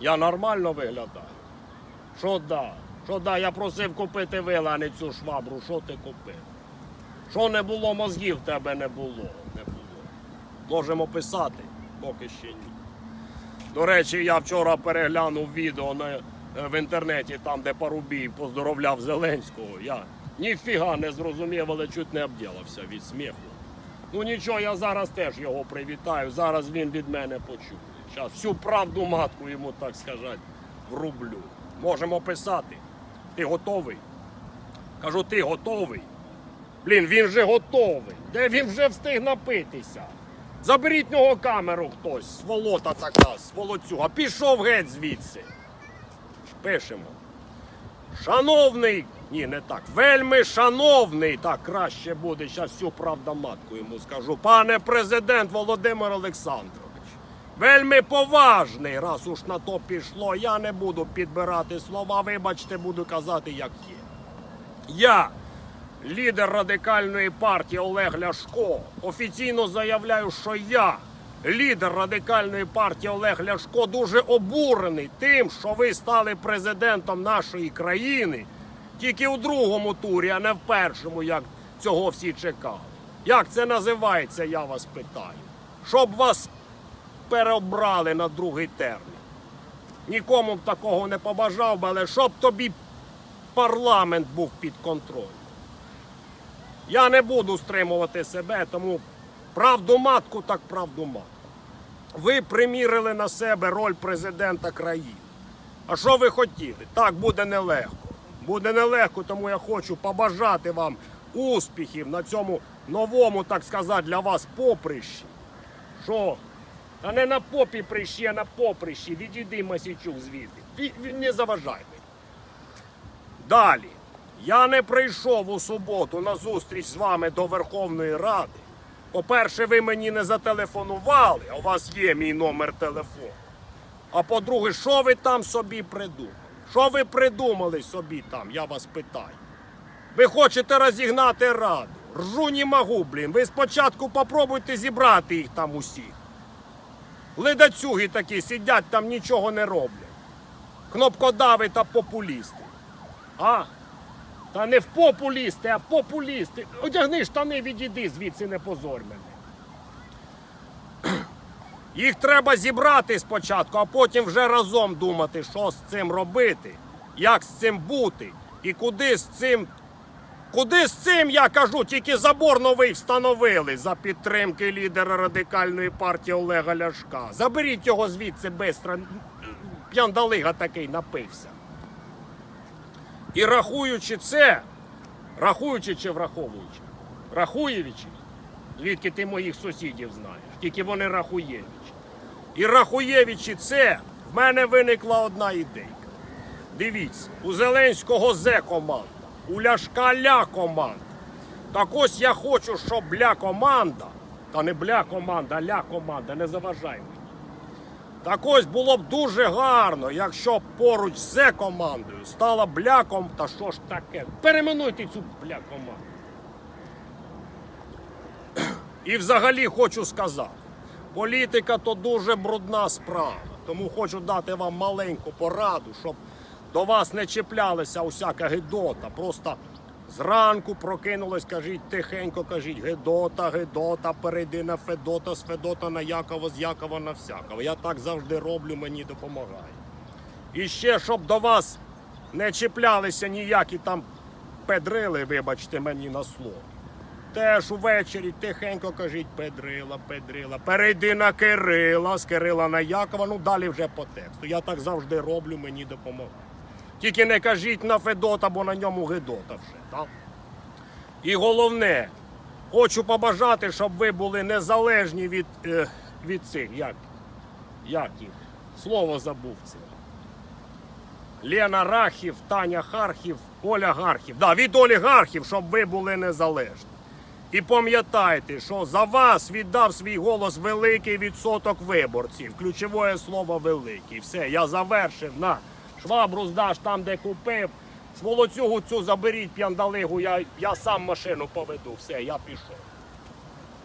Я нормально виглядаю. Що да? Що да? Я просив купити вила, а не цю швабру. Що ти купив? Що не було, мозгів в тебе не було. Не було. Можемо писати, поки ще ні. До речі, я вчора переглянув відео на, е, в інтернеті, там, де Парубій поздоровляв Зеленського. Я ніфіга не зрозумів, але чуть не обділився від сміху. Ну нічого, я зараз теж його привітаю. Зараз він від мене почує. Зараз всю правду матку йому, так сказати, врублю. Можемо писати. Ти готовий? Кажу, ти готовий? Блін, він же готовий. Де він вже встиг напитися? Заберіть нього камеру хтось, сволота така, сволоцюга. Пішов геть звідси. Пишемо. Шановний, ні, не так. Вельми шановний, так краще буде. Зараз всю правду матку йому скажу. Пане президент Володимир Олександрович. Вельми поважний, раз уж на то пішло. Я не буду підбирати слова, вибачте, буду казати, як є. Я, лідер радикальної партії Олег Ляшко, офіційно заявляю, що я, лідер радикальної партії Олег Ляшко, дуже обурений тим, що ви стали президентом нашої країни тільки у другому турі, а не в першому, як цього всі чекали. Як це називається, я вас питаю. Щоб вас переобрали на другий термін. Нікому б такого не побажав би, але щоб тобі парламент був під контролем. Я не буду стримувати себе, тому правду матку, так правду матку. Ви примірили на себе роль президента країни. А що ви хотіли? Так буде нелегко. Буде нелегко, тому я хочу побажати вам успіхів на цьому новому, так сказати, для вас поприщі. Що? А не на попі прищі, а на поприщі. Відійди Масічук звідти. Ві- ві- Не заважай мені. Далі. Я не прийшов у суботу на зустріч з вами до Верховної Ради. По-перше, ви мені не зателефонували, а у вас є мій номер телефону. А по-друге, що ви там собі придумали? Що ви придумали собі там, я вас питаю. Ви хочете розігнати раду. Ржу не могу, блін. Ви спочатку попробуйте зібрати їх там усіх. Ледацюги такі сидять там нічого не роблять. Кнопкодави та популісти. А? Та не в популісти, а популісти. Одягни штани, відійди звідси, не позорь мене. Їх треба зібрати спочатку, а потім вже разом думати, що з цим робити, як з цим бути і куди з цим. Куди з цим, я кажу, тільки забор новий встановили за підтримки лідера радикальної партії Олега Ляшка. Заберіть його звідси бистро. П'яндалига такий напився. І рахуючи це, рахуючи чи враховуючи, рахуєвичі, звідки ти моїх сусідів знаєш, тільки вони рахуєвичі. І рахуєвичі це, в мене виникла одна ідейка. Дивіться, у Зеленського Зе команда, у Ляшка Ля команда. Так ось я хочу, щоб Ля команда, та не бля команда, а ля команда, не заважай мені. Так ось було б дуже гарно, якщо б поруч з командою стала бляком, та що ж таке? Перейменуйте цю бля команду. І взагалі хочу сказати, політика то дуже брудна справа. Тому хочу дати вам маленьку пораду, щоб до вас не чіплялася усяка гидота. Просто зранку прокинулись, кажіть тихенько, кажіть Гедота, Гедота, перейди на Федота, з Федота на Якова, з Якова на всякого. Я так завжди роблю, мені допомагає. І ще, щоб до вас не чіплялися ніякі там педрили, вибачте мені на слово. Теж увечері тихенько кажіть Педрила, Педрила, перейди на Кирила, з Кирила на Якова, ну далі вже по тексту. Я так завжди роблю, мені допомагає. Тільки не кажіть на Федота, бо на ньому Гедота вже. Так? І головне, хочу побажати, щоб ви були незалежні від, е, від цих, як, як їх, слово забув це. Лена Рахів, Таня Хархів, Оля Гархів. Да, від олігархів, щоб ви були незалежні. І пам'ятайте, що за вас віддав свій голос великий відсоток виборців. Ключове слово великий. Все, я завершив. На швабру здаш там, де купив. Сволоцюгу цю заберіть п'яндалигу, я, я сам машину поведу. Все, я пішов.